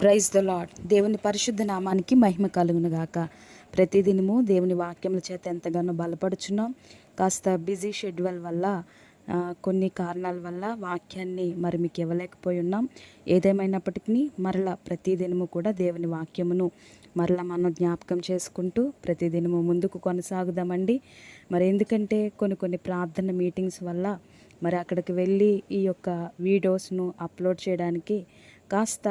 Praise the lord దేవుని పరిశుద్ధ నామానికి మహిమ కలుగును గాక ప్రతిదినము దేవుని వాక్యముల చేత ఎంతగానో బలపడుచున్నాం. కాస్త బిజీ షెడ్యూల్ వల్ల కొన్ని కారణాల వల్ల వాక్యాన్ని మరి మీకు ఇవ్వలేకపోయి ఉన్నాం ఏదేమైనప్పటికీ మరలా ప్రతిదినము కూడా దేవుని వాక్యమును మరలా మనం జ్ఞాపకం చేసుకుంటూ ప్రతిదినము ముందుకు కొనసాగుదామండి. మరి ఎందుకంటే కొన్ని కొన్ని ప్రార్థన మీటింగ్స్ వల్ల మరి అక్కడికి వెళ్ళి ఈ యొక్క వీడియోస్ను అప్లోడ్ చేయడానికి కాస్త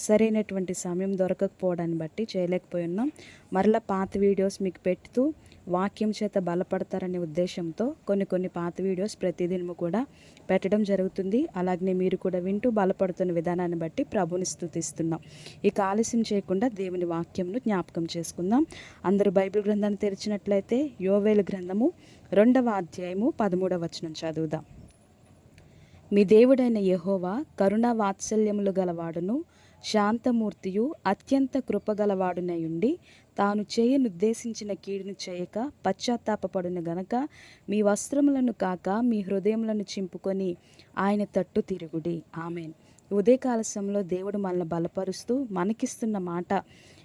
సరైనటువంటి సమయం దొరకకపోవడాన్ని బట్టి చేయలేకపోయి ఉన్నాం మరలా పాత వీడియోస్ మీకు పెడుతూ వాక్యం చేత బలపడతారనే ఉద్దేశంతో కొన్ని కొన్ని పాత వీడియోస్ ప్రతిదినము కూడా పెట్టడం జరుగుతుంది. అలాగనే మీరు కూడా వింటూ బలపడుతున్న విధానాన్ని బట్టి ప్రభుని స్థుతిస్తున్నాం. ఇక ఆలస్యం చేయకుండా దేవుని వాక్యంను జ్ఞాపకం చేసుకుందాం. అందరూ బైబిల్ గ్రంథాన్ని తెరిచినట్లయితే యోవేలు గ్రంథము రెండవ అధ్యాయము పదమూడవ వచనం చదువుదాం. మీ దేవుడైన యహోవా కరుణా వాత్సల్యములు గలవాడును శాంతమూర్తియు అత్యంత కృపగలవాడునయుండి తాను చేయనుద్దేశించిన కీడును చేయక పశ్చాత్తాపడును గనక మీ వస్త్రములను కాక మీ హృదయములను చింపుకొని ఆయన తట్టు తిరుగుడి. ఆమెన్. ఉదయకాల సమయంలో దేవుడు మనల్ని బలపరుస్తూ మనకిస్తున్న మాట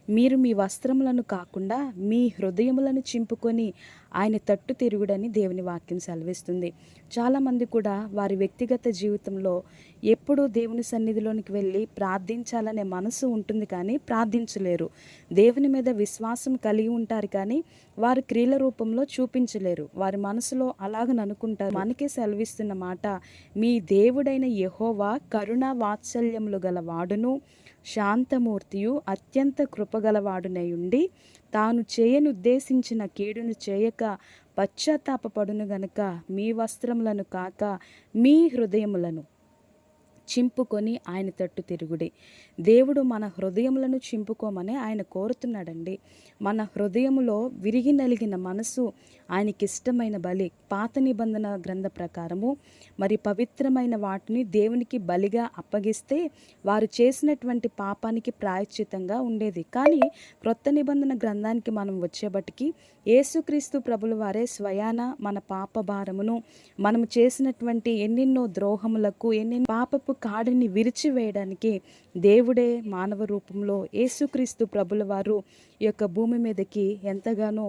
మీరు మీ వస్త్రములను కాకుండా మీ హృదయములను చింపుకొని ఆయన తట్టు తిరుగుడని దేవుని వాక్యం సెలవిస్తుంది. చాలామంది కూడా వారి వ్యక్తిగత జీవితంలో ఎప్పుడూ దేవుని సన్నిధిలోనికి వెళ్ళి ప్రార్థించాలనే మనసు ఉంటుంది కానీ ప్రార్థించలేరు. దేవుని మీద విశ్వాసం కలిగి ఉంటారు కానీ వారు క్రియల రూపంలో చూపించలేరు. వారి మనసులో అలాగని అనుకుంటారు. మనకే సెలవిస్తున్న మాట మీ దేవుడైన యహోవా కరుణా వాత్సల్యములు గల వాడును శాంతమూర్తియు అత్యంత కృపగలవాడునై ఉండి తాను చేయనుద్దేశించిన కీడును చేయక పశ్చాత్తాపపడును గనుక మీ వస్త్రములను కాక మీ హృదయములను. చింపుకొని ఆయన తట్టు తిరుగుడి. దేవుడు మన హృదయములను చింపుకోమని ఆయన కోరుతున్నాడండి. మన హృదయములో విరిగి నలిగిన మనసు ఆయనకి ఇష్టమైన బలి పాత నిబంధన గ్రంథ ప్రకారము మరి పవిత్రమైన వాటిని దేవునికి బలిగా అప్పగిస్తే వారు చేసినటువంటి పాపానికి ప్రాయశ్చితంగా ఉండేది. కానీ క్రొత్త నిబంధన గ్రంథానికి మనం వచ్చేబట్టికి యేసుక్రీస్తు ప్రభుల వారే స్వయాన మన పాప భారమును మనము చేసినటువంటి ఎన్నెన్నో ద్రోహములకు ఎన్నెన్నో పాపపు కాడిని విరిచివేయడానికి దేవుడే మానవ రూపంలో యేసుక్రీస్తు ప్రభుల వారు ఈ యొక్క భూమి మీదకి ఎంతగానో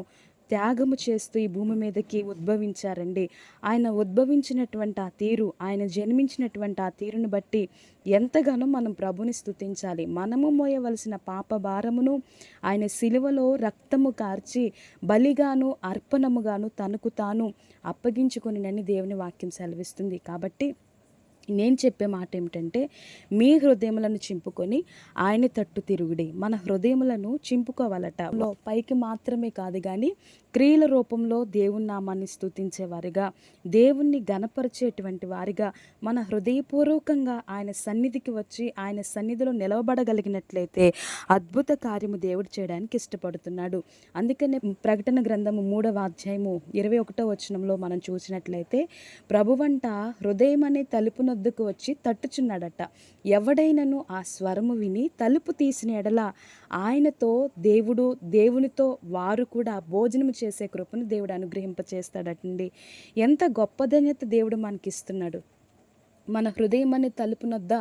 త్యాగము చేస్తూ ఈ భూమి మీదకి ఉద్భవించారండి. ఆయన ఉద్భవించినటువంటి ఆ తీరు ఆయన జన్మించినటువంటి ఆ తీరును బట్టి ఎంతగానో మనం ప్రభుని స్తుతించాలి. మనము మోయవలసిన పాప భారమును ఆయన సిలువలో రక్తము కార్చి బలిగాను అర్పణముగాను తనకు తాను అప్పగించుకొనినని దేవుని వాక్యం సెలవిస్తుంది. కాబట్టి నేను చెప్పే మాట ఏమిటంటే మీ హృదయములను చింపుకొని ఆయన తట్టు తిరుగుడి. మన హృదయములను చింపుకోవాలట. పైకి మాత్రమే కాదు కానీ క్రియల రూపంలో దేవుని నామాన్ని స్తుతించే వారిగా దేవుణ్ణి గనపరిచేటువంటి వారిగా మన హృదయపూర్వకంగా ఆయన సన్నిధికి వచ్చి ఆయన సన్నిధిలో నిలవబడగలిగినట్లయితే అద్భుత కార్యము దేవుడు చేయడానికి ఇష్టపడుతున్నాడు. అందుకనే ప్రకటన గ్రంథము మూడవ అధ్యాయము ఇరవై ఒకటో వచనంలో మనం చూసినట్లయితే ప్రభువంట హృదయం అనే తలుపున వద్దకు వచ్చి తట్టుచున్నాడట. ఎవడైనను ఆ స్వరము విని తలుపు తీసిన ఎడల ఆయనతో దేవుడు దేవునితో వారు కూడా భోజనం చేసే కృపను దేవుడు అనుగ్రహింపచేస్తాడటండి. ఎంత గొప్ప ధన్యత దేవుడు మనకి ఇస్తున్నాడు మన హృదయం అనే తలుపునొద్ద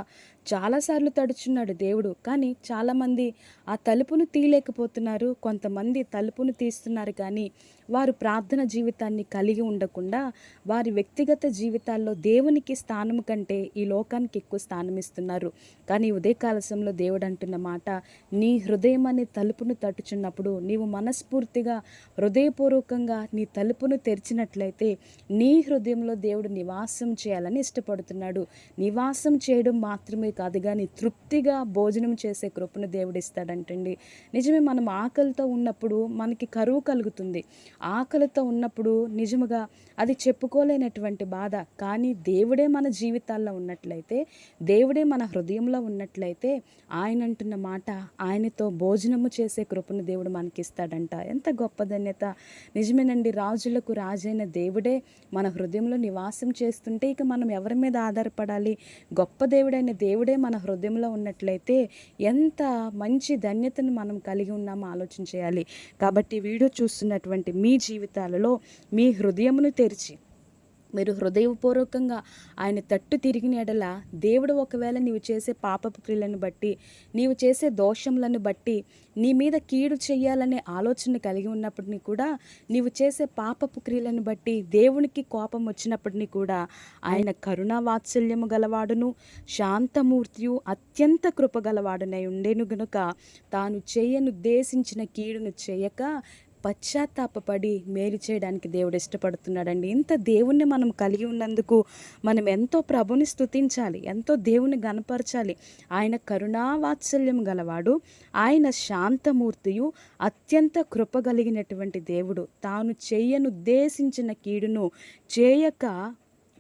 చాలాసార్లు తడుచున్నాడు దేవుడు. కానీ చాలామంది ఆ తలుపును తీయలేకపోతున్నారు. కొంతమంది తలుపును తీస్తున్నారు కానీ వారు ప్రార్థన జీవితాన్ని కలిగి ఉండకుండా వారి వ్యక్తిగత జీవితాల్లో దేవునికి స్థానం కంటే ఈ లోకానికి ఎక్కువ స్థానం ఇస్తున్నారు. కానీ ఉదయ కాలశంలో దేవుడు అంటున్న మాట నీ హృదయం అనే తలుపును తట్టుచున్నప్పుడు నీవు మనస్ఫూర్తిగా హృదయపూర్వకంగా నీ తలుపును తెరిచినట్లయితే నీ హృదయంలో దేవుడు నివాసం చేయాలని ఇష్టపడుతున్నాడు. నివాసం చేయడం మాత్రమే కాదు కానీ తృప్తిగా భోజనం చేసే కృపను దేవుడు ఇస్తాడంటండి నిజమే మనం ఆకలితో ఉన్నప్పుడు మనకి కరువు కలుగుతుంది. ఆకలితో ఉన్నప్పుడు నిజముగా అది చెప్పుకోలేనటువంటి బాధ. కానీ దేవుడే మన జీవితాల్లో ఉన్నట్లయితే దేవుడే మన హృదయంలో ఉన్నట్లయితే ఆయన అంటున్న మాట ఆయనతో భోజనము చేసే కృపను దేవుడు మనకి ఇస్తాడంట ఎంత గొప్ప ధన్యత. నిజమేనండి రాజులకు రాజైన దేవుడే మన హృదయంలో నివాసం చేస్తుంటే ఇక మనం ఎవరి మీద ఆధారపడాలి? గొప్ప దేవుడైన దేవుడు మన హృదయంలో ఉన్నట్లయితే ఎంత మంచి ధన్యతను మనం కలిగి ఉన్నామో ఆలోచన చేయాలి కాబట్టి వీడియో చూస్తున్నటువంటి మీ జీవితాలలో మీ హృదయమును తెరిచి మీరు హృదయపూర్వకంగా ఆయన తట్టు తిరిగిన ఎడల దేవుడు ఒకవేళ నీవు చేసే పాపపు క్రియలను బట్టి నీవు చేసే దోషములను బట్టి నీ మీద కీడు చేయాలనే ఆలోచన కలిగి ఉన్నప్పటినీ కూడా నీవు చేసే పాపపు క్రియలను బట్టి దేవునికి కోపం వచ్చినప్పటినీ కూడా ఆయన కరుణా వాత్సల్యము గలవాడును శాంతమూర్తియు అత్యంత కృపగలవాడునై ఉండేను గనుక తాను చేయనుద్దేశించిన కీడును చేయక పశ్చాత్తాపపడి మేలు చేయడానికి దేవుడు ఇష్టపడుతున్నాడండి. ఇంత దేవుణ్ణి మనం కలిగి ఉన్నందుకు మనం ఎంతో ప్రభుని స్తుతించాలి ఎంతో దేవుని గనపరచాలి ఆయన కరుణావాత్సల్యం గలవాడు ఆయన శాంతమూర్తియు అత్యంత కృప కలిగినటువంటి దేవుడు. తాను చేయనుద్దేశించిన కీడును చేయక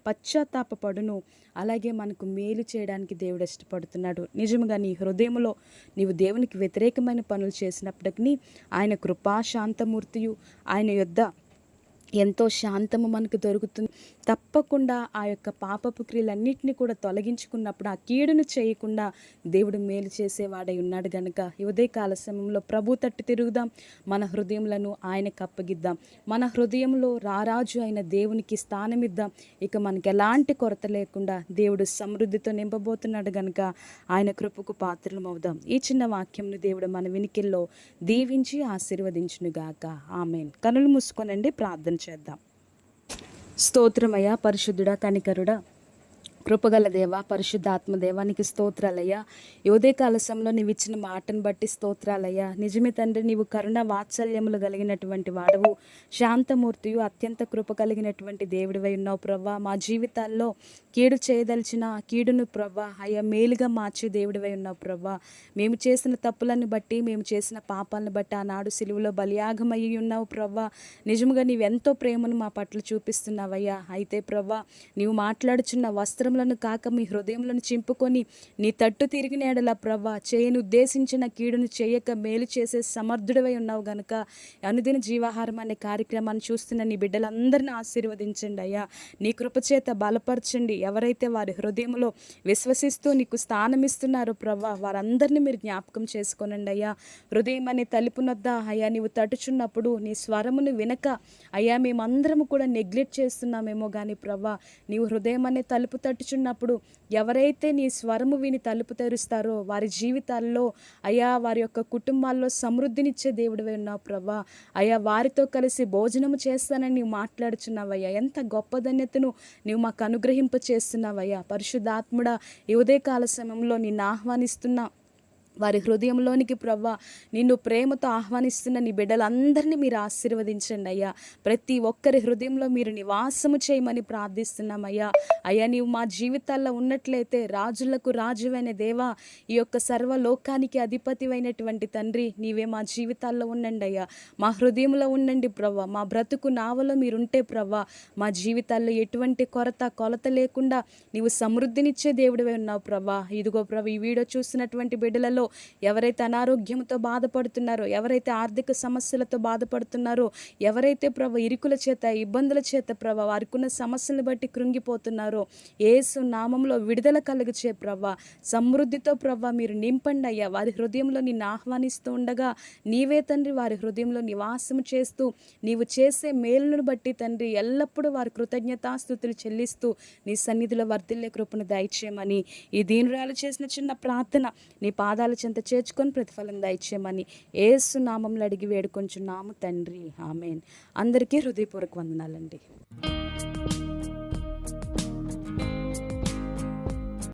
పశ్చాత్తాపడును అలాగే మనకు మేలు చేయడానికి దేవుడు ఇష్టపడుతున్నాడు. నిజముగా నీ హృదయంలో నీవు దేవునికి వ్యతిరేకమైన పనులు చేసినప్పటికీ ఆయన కృపా శాంతమూర్తియు ఆయన యొద్ద ఎంతో శాంతము మనకు దొరుకుతుంది. తప్పకుండా ఆ యొక్క పాపపు క్రియలన్నింటినీ కూడా తొలగించుకున్నప్పుడు ఆ కీడును చేయకుండా దేవుడు మేలు చేసేవాడై ఉన్నాడు గనుక. ఉదయ ఉదయకాల సమయంలో ప్రభు తట్టు తిరుగుదాం. మన హృదయములను ఆయనకు అప్పగిద్దాం మన హృదయంలో రారాజు అయిన దేవునికి స్థానమిద్దాం. ఇక మనకి ఎలాంటి కొరత లేకుండా దేవుడు సమృద్ధితో నింపబోతున్నాడు గనుక ఆయన కృపకు పాత్రలం అవుదాం ఈ చిన్న వాక్యంను దేవుడు మన వినికిల్లో దీవించి ఆశీర్వదించునుగాక. ఆమెన్. కనులు మూసుకోనండి ప్రార్థన చేద్దాం స్తోత్రమయ పరిశుద్ధుడ కనికరుడ. కృపగల దేవ పరిశుద్ధాత్మ దేవానికి స్తోత్రాలయ్యా. యోదే కాలశంలో నీవు ఇచ్చిన మాటను బట్టి స్తోత్రాలయ్యా. నిజమే తండ్రి నీవు కరుణ వాత్సల్యములు కలిగినటువంటి వాడవు. శాంతమూర్తియు అత్యంత కృప కలిగినటువంటి దేవుడివై ఉన్నావు ప్రవ్వా. మా జీవితాల్లో కీడు చేయదలిచిన కీడును ప్రవ్వా అయ్యా మేలుగా మార్చే దేవుడివై ఉన్నావు ప్రవ్వా. మేము చేసిన తప్పులను బట్టి మేము చేసిన పాపాలను బట్టి ఆనాడు సిలువలో బలియాగమయ్యి ఉన్నావు ప్రవ్వా. నిజముగా నీవెంతో ప్రేమను మా పట్ల చూపిస్తున్నావయ్యా. అయితే ప్రవ్వా నీవు మాట్లాడుచున్న హృదయములను కాక మీ హృదయములను చింపుకొని నీ తట్టు తిరిగిన ఎడల ప్రభా చేయను ఉద్దేశించిన కీడును చేయక మేలు చేసే సమర్థుడవై ఉన్నావు గనుక అనుదిన జీవాహారం అనే కార్యక్రమాన్ని చూస్తున్న నీ బిడ్డలందరినీ ఆశీర్వదించండి అయ్యా. నీ కృపచేత బలపరచండి. ఎవరైతే వారి హృదయంలో విశ్వసిస్తూ నీకు స్థానం ఇస్తున్నారో వారందరినీ మీరు జ్ఞాపకం చేసుకోనండి అయ్యా. హృదయం అనే తలుపునొద్దా అయ్యా నీవు తటుచున్నప్పుడు నీ స్వరమును వినక అయ్యా మేమందరము కూడా నెగ్లెక్ట్ చేస్తున్నామేమో కానీ ప్రభా నీవు హృదయం అనే తలుపు తట్టు తట్టుచున్నప్పుడు ఎవరైతే నీ స్వరము విని తలుపు తెరుస్తారో వారి జీవితాల్లో అయా వారి యొక్క కుటుంబాల్లో సమృద్ధినిచ్చే దేవుడివై ఉన్నావు ప్రభా. అయా వారితో కలిసి భోజనము చేస్తానని నీవు మాట్లాడుచున్నావయ్యా. ఎంత గొప్ప ధన్యతను నీవు మాకు అనుగ్రహింప చేస్తున్నావయ్యా పరిశుద్ధాత్ముడా ఈ ఉదయకాల సమయంలో నిన్ను ఆహ్వానిస్తున్నా. వారి హృదయంలోనికి ప్రవ్వా నిన్ను ప్రేమతో ఆహ్వానిస్తున్న నీ బిడ్డలందరినీ మీరు ఆశీర్వదించండి అయ్యా. ప్రతి ఒక్కరి హృదయంలో మీరు నివాసము చేయమని ప్రార్థిస్తున్నామయ్యా అయ్యా. నీవు మా జీవితాల్లో ఉన్నట్లయితే రాజులకు రాజువైన దేవా ఈ యొక్క సర్వలోకానికి అధిపతివైనటువంటి తండ్రి నీవే మా జీవితాల్లో ఉండండి అయ్యా. మా హృదయంలో ఉండండి ప్రవ్వా. మా బ్రతుకు నావలో మీరుంటే ప్రవ్వా. మా జీవితాల్లో ఎటువంటి కొరత కొలత లేకుండా నీవు సమృద్ధినిచ్చే దేవుడివై ఉన్నావు ప్రవ్వా. ఇదిగో ప్రభు ఈ వీడియో చూసినటువంటి బిడ్డలలో ఎవరైతే అనారోగ్యంతో బాధపడుతున్నారో ఎవరైతే ఆర్థిక సమస్యలతో బాధపడుతున్నారో ఎవరైతే ప్రభు ఇరుకుల చేత ఇబ్బందుల చేత ప్రభ వారికున్న సమస్యలను బట్టి కృంగిపోతున్నారో ఏసు నామంలో విడుదల కలుగుచే ప్రభ. సమృద్ధితో ప్రభ మీరు నింపండి అయ్యా. వారి హృదయంలో నిన్ను ఆహ్వానిస్తూ ఉండగా నీవే తండ్రి వారి హృదయంలో నివాసం చేస్తూ నీవు చేసే మేలును బట్టి తండ్రి ఎల్లప్పుడూ వారి కృతజ్ఞతాస్థుతులు చెల్లిస్తూ నీ సన్నిధిలో వర్ధిల్లే కృపను దయచేయమని ఈ దీనురాలు చేసిన చిన్న ప్రార్థన నీ పాదాల చెంత చేర్చుకొని ప్రతిఫలం దయచేయమని ఏసు నామంలో అడిగి వేడుకొంచున్నాము తండ్రి. ఆమెన్. అందరికీ హృదయపూర్వక వందనాలండి.